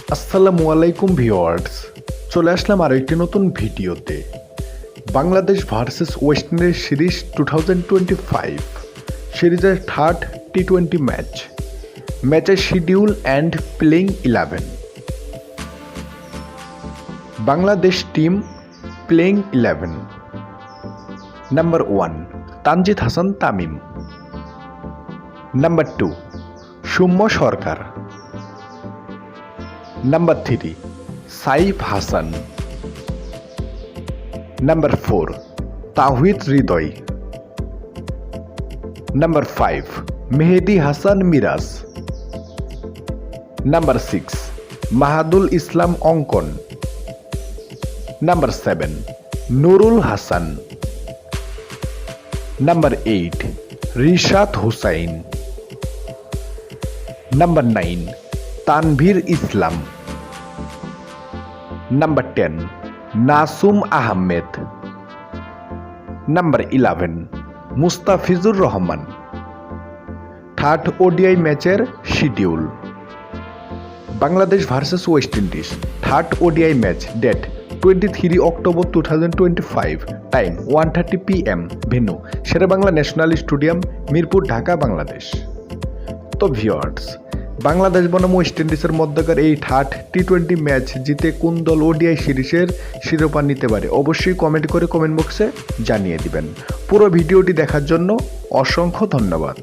আসসালামু আলাইকুম ভিওয়ার্স চলে আসলাম আরও একটি নতুন ভিডিওতে। Bangladesh versus West Indies series two thousand twenty five. সিরিজের থার্ড টি টোয়েন্টি ম্যাচ। ম্যাচের schedule and playing eleven. Bangladesh team playing eleven. Number one, Tanzid Hasan Tamim. Number two, Soumya Sarkar. Number three Saif Hasan number four Towhid Hridoy number five Mehedi Hasan Miraz number six Mahidul Islam Ankon number seven Nurul Hasan number eight Rishad Hossain number nine Tanvir Islam number ten Nasum Ahmed number eleven Mustafizur Rahman third ODI ম্যাচের schedule Bangladesh versus West Indies third ODI match date twenty three October two thousand twenty five time one thirty P M venue Sher-e-Bangla national stadium Mirpur Dhaka Bangladesh তো viewers Bangladesh বনাম West ইন্ডিজের মধ্যকার এই third T twenty match জিতে কোন দল ODI সিরিজের শিরোপা নিতে পারে? অবশ্যই কমেন্ট করে কমেন্ট বক্সে জানিয়ে দিবেন। পুরো ভিডিওটি দেখার জন্য অসংখ্য ধন্যবাদ।